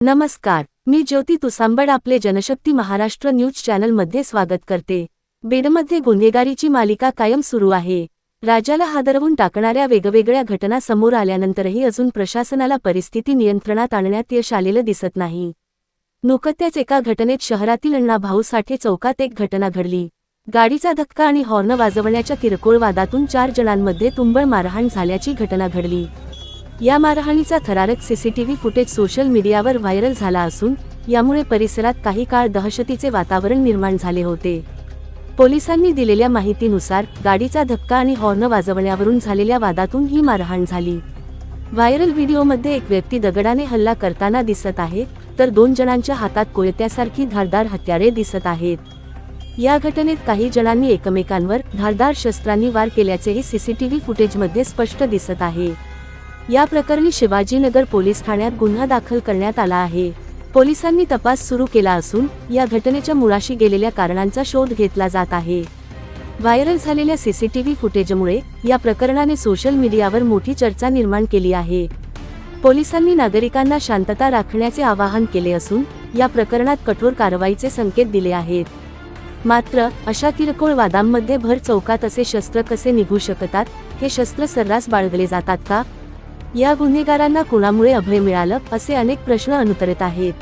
नमस्कार मी ज्योती तुसांबड आपले जनशक्ती महाराष्ट्र न्यूज चॅनलमध्ये स्वागत करते. बेडमध्ये गुन्हेगारीची मालिका कायम सुरू आहे. राज्याला हादरवून टाकणाऱ्या वेगवेगळ्या घटना समोर आल्यानंतरही अजून प्रशासनाला परिस्थिती नियंत्रणात आणण्यात यश आलेलं दिसत नाही. नुकत्याच एका घटनेत शहरातील अण्णाभाऊ साठे चौकात एक घटना घडली. गाडीचा धक्का आणि हॉर्न वाजवण्याच्या किरकोळ वादातून चार जणांमध्ये तुंबळ मारहाण झाल्याची घटना घडली. या मारहाणीचा थरारक सीसीटीव्ही फुटेज सोशल मीडियावर व्हायरल झाला असून यामुळे परिसरात काही काळ दहशतीचे वातावरण निर्माण झाले होते. पोलिसांनी दिलेल्या माहितीनुसार गाडीचा धक्का आणि हॉर्न वाजवण्यावरून झालेल्या वादातून ही मारहाण झाली. व्हायरल व्हिडिओमध्ये एक व्यक्ती दगडाने हल्ला करताना दिसत आहे तर दोन जणांच्या हातात कोयत्यासारखी धारदार हत्यारे दिसत आहेत. या घटनेत काही जणांनी एकमेकांवर धारदार शस्त्रांनी वार केल्याचेही सीसीटीव्ही फुटेजमध्ये स्पष्ट दिसत आहे. या प्रकरणी शिवाजीनगर पोलीस ठाण्यात गुन्हा दाखल करण्यात आला आहे. पोलिसांनी तपास सुरू केला असून या घटनेच्या मुळाशी गेलेल्या कारणांचा शोध घेतला जात आहे. व्हायरल झालेल्या सीसीटीव्ही फुटेजमुळे या प्रकरणाने सोशल मीडियावर मोठी चर्चा निर्माण केली आहे. पोलिसांनी नागरिकांना शांतता राखण्याचे आवाहन केले असून या प्रकरणात कठोर कारवाईचे संकेत दिले आहेत. मात्र अशा किरकोळ वादांमध्ये भर चौकात असे शस्त्र कसे निघू शकतात हे शस्त्र सर्रास बाळगले जातात का? या गुन्हेगारांना कुणामुळे अभय मिळालं असे अनेक प्रश्न अनुतरित आहेत.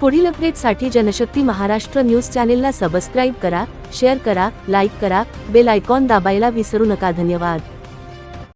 पुढील अपडेटसाठी जनशक्ती महाराष्ट्र न्यूज चॅनेलला सबस्क्राईब करा शेअर करा लाईक करा बेल आयकॉन दाबायला विसरू नका. धन्यवाद.